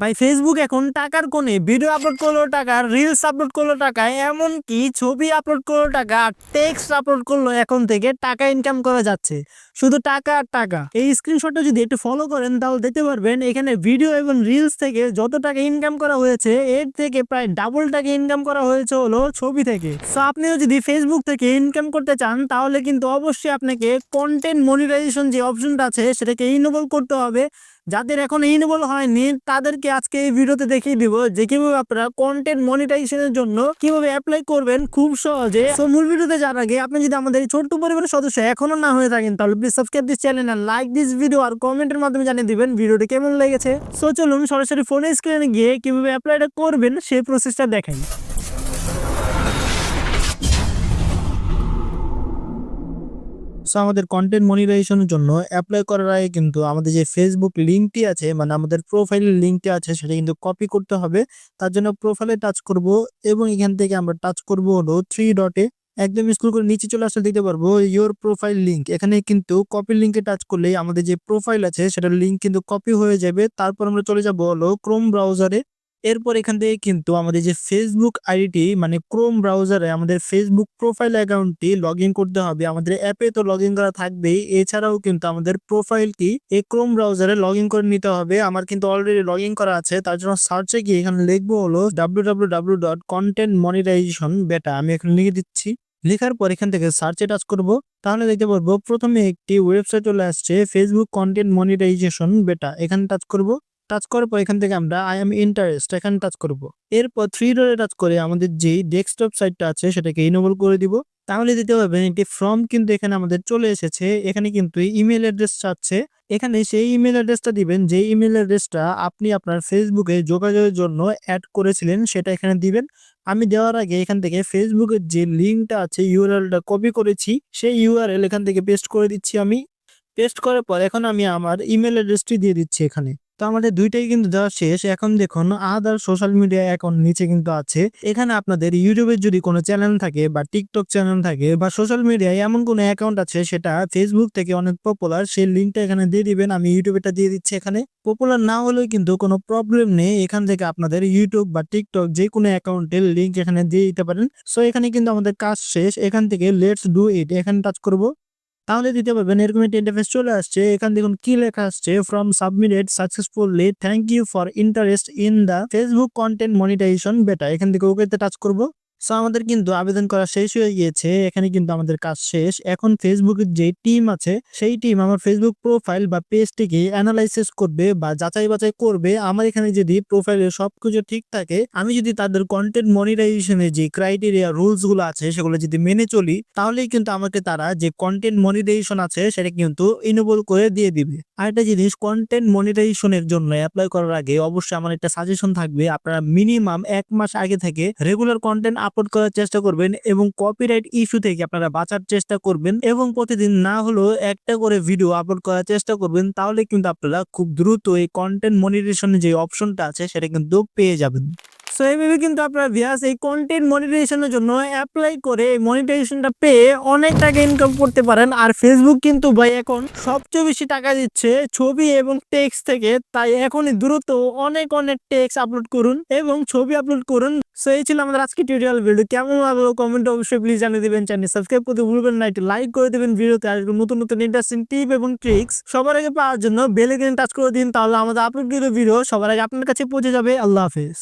ভাই ফেসবুক এখন টাকার কোণে ভিডিও আপলোড করল টাকা রিলস আপলোড করল টাকা, এমনকি ছবি আপলোড করল টাকা, আর টেক্সট আপলোড করল এখন থেকে টাকা ইনকাম করা যাচ্ছে। শুধু টাকা আর টাকা। এই স্ক্রিনশটটা যদি একটু ফলো করেন, তাহলে দেখতে পারবেন এখানে ভিডিও এবং রিলস থেকে যত টাকা ইনকাম করা হয়েছে, এর থেকে প্রায় ডাবল টাকা ইনকাম করা হয়েছে হলো ছবি থেকে। সো আপনিও যদি ফেসবুক থেকে ইনকাম করতে চান, তাহলে কিন্তু অবশ্যই আপনাকে কন্টেন্ট মনিটাইজেশন যে অপশনটা আছে, সেটাকে ইনেবল করতে হবে। যাদের এখন ইনেবল হয়নি, তাদেরকে আজকে এই ভিডিওতে দেখিয়ে দিব যে কীভাবে আপনারা কন্টেন্ট মনিটাইজেশনের জন্য কীভাবে অ্যাপ্লাই করবেন খুব সহজে। তো মূল ভিডিওতে যাওয়ার আগে আপনি যদি আমাদের ছোট্ট পরিবারের সদস্য এখনও না হয়ে থাকেন, তাহলে প্লিজ সাবস্ক্রাইব দিস চ্যানেল আর লাইক দিস ভিডিও আর কমেন্টের মাধ্যমে জানিয়ে দিবেন ভিডিওটি কেমন লেগেছে। সো চলুন সরাসরি ফোনের স্ক্রিনে গিয়ে কীভাবে অ্যাপ্লাইটা করবেন সেই প্রসেসটা দেখাই সো আমাদের কন্টেন্ট মনিটাইজেশনের জন্য অ্যাপ্লাই করার আগে কিন্তু আমাদের যে ফেসবুক লিঙ্কটি আছে মানে আমাদের প্রোফাইলের লিঙ্কটি আছে, সেটা কিন্তু কপি করতে হবে। তার জন্য প্রোফাইলে টাচ করব এবং এখান থেকে আমরা টাচ করব হলো থ্রি ডটে একদম স্ক্রল করে নিচে চলে আসলে দেখতে পারব ইওর প্রোফাইল লিঙ্ক এখানে কিন্তু কপি লিঙ্কে টাচ করলেই আমাদের যে প্রোফাইল আছে, সেটার লিঙ্ক কিন্তু কপি হয়ে যাবে। তারপর আমরা চলে যাব হলো ক্রোম ব্রাউজারে এরপর এখান থেকে কিন্তু আমাদের যে ফেসবুক আইডিটি মানে ক্রোম ব্রাউজারে আমাদের ফেসবুক প্রোফাইল অ্যাকাউন্টটি লগ করতে হবে। আমাদের অ্যাপে তো লগ করা থাকবেই। এছাড়াও কিন্তু আমাদের প্রোফাইলটি এই ক্রোম ব্রাউজারে লগ করে নিতে হবে। আমার কিন্তু অলরেডি লগ করা আছে। তার জন্য সার্চে গিয়ে এখানে লিখব হলো ডাব্লিউ ডট কন্টেন্ট বেটা আমি এখানে লিখে দিচ্ছি। লেখার পর এখান থেকে সার্চে টাচ করব। তাহলে দেখতে পারব প্রথমে একটি ওয়েবসাইট চলে আসছে। ফেসবুক কন্টেন্ট মনিটাইজেশন বেটা এখানে টাচ করব। টাচ করার পর এখান থেকে আমরা আই এম ইন্টারেস্ট এখানে টাচ করব। এরপর থ্রি ডোরে টাচ করে আমাদের যে ডেস্কটপ সাইটটা আছে সেটাকে ইনেবল করে দিব। তাহলে দিতে পারবেন একটি ফর্ম কিন্তু এখানে আমাদের চলে এসেছে। এখানে কিন্তু ইমেল অ্যাড্রেস চাচ্ছে এখানে সেই ইমেল অ্যাড্রেসটা দিবেন। যে ইমেল অ্যাড্রেসটা আপনি আপনার ফেসবুকে যোগাযোগের জন্য অ্যাড করেছিলেন সেটা এখানে দিবেন। আমি দেওয়ার আগে এখান থেকে ফেসবুকের যে লিঙ্কটা আছে ইউআরএলটা কপি করেছি। সেই ইউআরএল এখান থেকে পেস্ট করে দিচ্ছি আমি। পেস্ট করার পর এখন আমি আমার ইমেল অ্যাড্রেসটি দিয়ে দিচ্ছি এখানে। তো আমাদের দুইটাই কিন্তু দেওয়া শেষ। এখন দেখুন আদার সোশ্যাল মিডিয়া অ্যাকাউন্ট নিচে কিন্তু আছে। এখানে আপনাদের ইউটিউবের যদি কোনো চ্যানেল থাকে বা টিকটক চ্যানেল থাকে বা সোশ্যাল মিডিয়ায় এমন কোনো অ্যাকাউন্ট আছে, সেটা ফেসবুক থেকে অনেক পপুলার সেই লিঙ্কটা এখানে দিয়ে দিবেন। আমি ইউটিউবেটা দিয়ে দিচ্ছি এখানে। পপুলার না হলেও কিন্তু কোনো প্রবলেম নেই। এখান থেকে আপনাদের ইউটিউব বা টিকটক যে কোনো অ্যাকাউন্টের লিঙ্ক এখানে দিয়ে দিতে পারেন। সো এখানে কিন্তু আমাদের কাজ শেষ। এখান থেকে লেটস ডু ইট এখানে টাচ করব। তাহলে দিতে পারবেন। এরকম একটা ইন্টারফেস চলে আসছে। এখানে দেখুন কি লেখা আসছে? Form submitted successfully thank you for interest in the Facebook content monetization beta এখান থেকে ওকেতে টাচ করব। সো আমাদের কিন্তু আবেদন করা শেষ হয়ে গিয়েছে, এখানে কিন্তু আমাদের কাজ শেষ। এখন ফেসবুকের যে টিম আছে, সেই টিম আমার ফেসবুক প্রোফাইল বা পেজটিকে অ্যানালাইসিস করবে বা যাচাই বাছাই করবে। আমার এখানে যদি প্রোফাইলে সবকিছু ঠিক থাকে, আমি যদি তাদের কন্টেন্ট মনিটাইজেশনের যে ক্রাইটেরিয়া রুলসগুলো আছে, সেগুলো যদি মেনে চলি, তাহলেই কিন্তু আমাকে তারা যে কন্টেন্ট মনিটাইজেশন আছে, সেটা কিন্তু ইনেবল করে দিয়ে দিবে। আর একটা জিনিস কন্টেন্ট মনিটাইজেশনের জন্য অ্যাপ্লাই করার আগে অবশ্যই আমার একটা সাজেশন থাকবে। আপনারা মিনিমাম এক মাস আগে থেকে রেগুলার কন্টেন্ট আপলোড করার চেষ্টা করবেন এবং কপিরাইট ইস্যু থেকে আপনারা বাঁচার চেষ্টা করবেন এবং প্রতিদিন না হলেও একটা করে ভিডিও আপলোড করার চেষ্টা করবেন, তাহলে কিন্তু আপনারা খুব দ্রুত এই কন্টেন্ট মনিটেশনের যে অপশনটা আছে, সেটা কিন্তু পেয়ে যাবেন। সো এইভাবে কিন্তু আপনারা ভিয়াস এই কন্টেন্ট মনিটাইজেশনের জন্য অ্যাপ্লাই করে এই মনিটাইজেশনটা পেয়ে অনেক টাকা ইনকাম করতে পারেন। আর ফেসবুক কিন্তু ভাই এখন সবচেয়ে বেশি টাকা দিচ্ছে ছবি এবং টেক্সট থেকে। তাই এখনই দ্রুত অনেক অনেক টেক্সট আপলোড করুন এবং ছবি আপলোড করুন। সো এই ছিল আমাদের আজকে টিউটোরিয়াল ভিডিও কেমন লাগল কমেন্ট অবশ্যই প্লিজ জানিয়ে দেবেন। চ্যানেল সাবস্ক্রাইব করতে ভুলবেন না, একটু লাইক করে দেবেন। ভিডিওতে আর নতুন নতুন ইন্টারেস্টিং টিপ এবং ট্রিক্স সবার আগে পাওয়ার জন্য বেল আইকন টাচ করে দিন, তাহলে আমাদের আপলোড ভিডিও সবার আগে আপনার কাছে পৌঁছে যাবে। আল্লাহ হাফেজ।